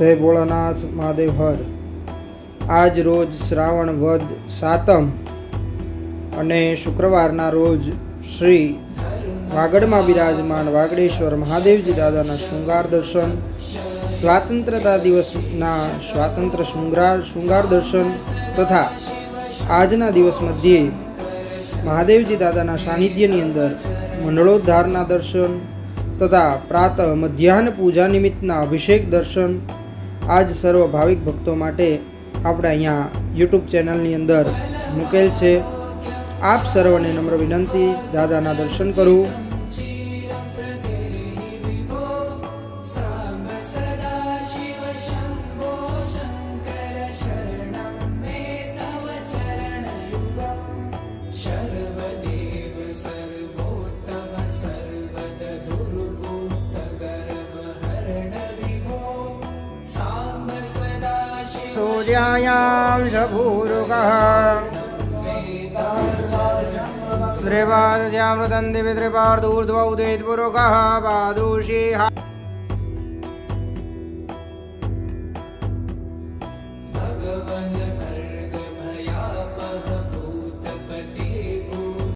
જય ભોળાનાથ, મહાદેવ, હર. આજ રોજ શ્રાવણ વદ સાતમ અને શુક્રવારના રોજ શ્રી વાગડમાં બિરાજમાન વાગડેશ્વર મહાદેવજી દાદાના શૃંગાર દર્શન, સ્વાતંત્રતા દિવસના સ્વાતંત્ર શૃંગાર શૃંગાર દર્શન તથા આજના દિવસ મધ્યે મહાદેવજી દાદાના સાનિધ્યની અંદર મંડળોદ્ધારના દર્શન તથા પ્રાતઃ મધ્યાહન પૂજા નિમિત્તના અભિષેક દર્શન આજ સર્વ ભાવિક ભક્તો માટે આપણે અહીંયા યુટ્યુબ ચેનલની અંદર મૂકેલ છે. આપ સર્વને નમ્ર વિનંતી, દાદાના દર્શન કરું. तुज्यायां शभूरुकः द्रेवादयामृतं दिवि द्रेवार्धूर्ध्वौ उदेत्पुरुकः पादूषी भगवन्